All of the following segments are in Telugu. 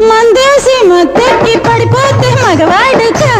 మందేసి మొత్తెక్కి పడిపోతే మగవాడు చా.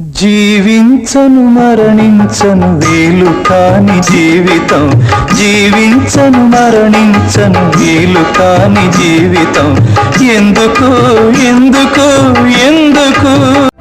జీవించను మరణించను వీలు కాని జీవితం. జీవించను మరణించను వీలు కాని జీవితం. ఎందుకు ఎందుకు ఎందుకు?